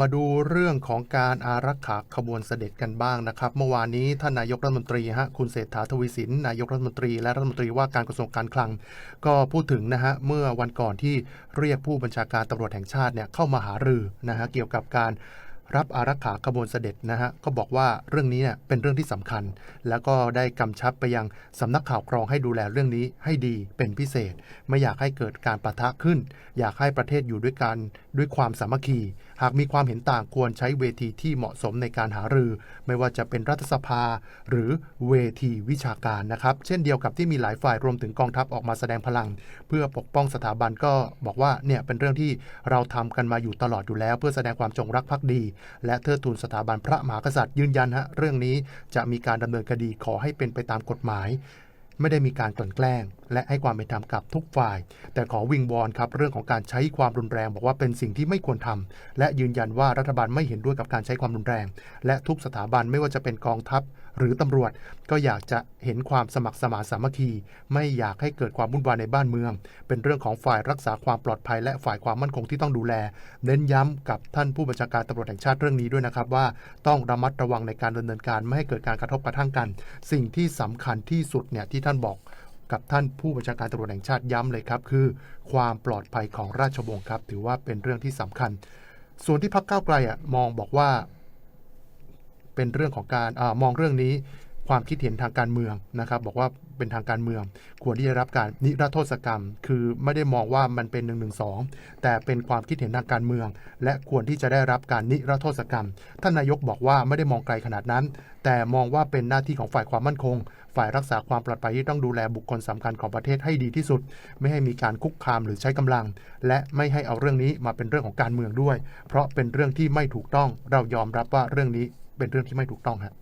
มาดูเรื่องของการอารักขาขบวนเสด็จกันบ้างนะครับ เมื่อวานนี้ท่านนายกรัฐมนตรีฮะคุณเศรษฐาทวีสินนายกรัฐมนตรีและรัฐมนตรีว่าการกระทรวงการคลัง ก็พูดถึงนะฮะเมื่อวันก่อนที่เรียกผู้บัญชาการตำรวจแห่งชาติเนี่ยเข้ามาหารือนะฮะเกี่ยวกับการ รับอารักขาขบวนเสด็จนะฮะก็บอกว่าเรื่องนี้เนี่ยเป็นเรื่องที่สำคัญ แล้วก็ได้กำชับไปยังสำนักข่าวกรองให้ดูแลเรื่องนี้ให้ดีเป็นพิเศษ ไม่อยากให้เกิดการปะทะขึ้น อยากให้ประเทศอยู่ด้วยกันด้วยความสามัคคี หากมีความเห็นต่างควรใช้เวทีที่เหมาะสมในการหารือ ไม่ว่าจะเป็นรัฐสภา หรือเวทีวิชาการนะครับ เช่นเดียวกับที่มีหลายฝ่ายรวมถึงกองทัพออกมาแสดงพลัง เพื่อปกป้องสถาบันก็บอกว่าเนี่ยเป็นเรื่องที่เราทำกันมาอยู่ตลอดอยู่แล้ว เพื่อแสดงความจงรักภักดีและเทิดทูนสถาบันพระมหากษัตริย์ยืนยันฮะเรื่องนี้จะมีการดำเนินคดีขอให้เป็นไปตามกฎหมาย ไม่ได้มีการกลั่นแกล้ง และให้ความเป็นธรรมกับทุกฝ่าย แต่ขอวิงวอนครับเรื่องของการใช้ความรุนแรง บอกว่าเป็นสิ่งที่ไม่ควรทำและยืนยันว่ารัฐบาลไม่เห็นด้วยกับการใช้ความรุนแรง และทุกสถาบันไม่ว่าจะเป็นกองทัพ หรือตำรวจก็อยากจะเห็นความสมัครสมานสามัคคี ไม่อยากให้เกิดความวุ่นวายในบ้านเมือง เป็นเรื่องของฝ่ายรักษาความปลอดภัย และฝ่ายความมั่นคงที่ต้องดูแล เน้นย้ำกับท่านผู้บัญชาการตำรวจแห่งชาติเรื่องนี้ด้วยนะครับว่าต้องระมัดระวังในการดำเนินการไม่ให้เกิดการกระทบกระทั่งกัน สิ่งที่สำคัญที่สุดเนี่ยที่ท่านบอกกับท่านผู้บัญชาการตำรวจแห่งชาติย้ำเลยครับ คือ ความปลอดภัยของราชวงศ์ครับ ถือว่าเป็นเรื่องที่สำคัญ ส่วนที่พักเก้าไกลอะมองบอกว่า เป็นเรื่องของการอามองเรื่องนี้ ความคิดเห็นทางการเมืองนะครับ บอกว่าเป็นทางการเมือง ควรที่จะรับการนิรโทษกรรม คือไม่ได้มองว่ามันเป็น1นึแต่เป็นความคิดเห็นทางการเมือง และควรที่จะได้รับการนิรโทษกรรม ท่านนายกบอกว่าไม่ได้มองไกลขนาดนั้น แต่มองว่าเป็นหน้าที่ของฝ่ายความมั่นคง ฝ่ายรักษาความปลอดภัยที่ต้องดูแลบุคคลสำคัญของประเทศให้ดีที่สุด ไม่ให้มีการคุกคามหรือใช้กำลัง และไม่ให้เอาเรื่องนี้มาเป็นเรื่องของการเมืองด้วย เพราะเป็นเรื่องที่ไม่ถูกต้อง เรายอมรับว่าเรื่องนี้เป็นเรื่องที่ไม่ถูกต้องครับ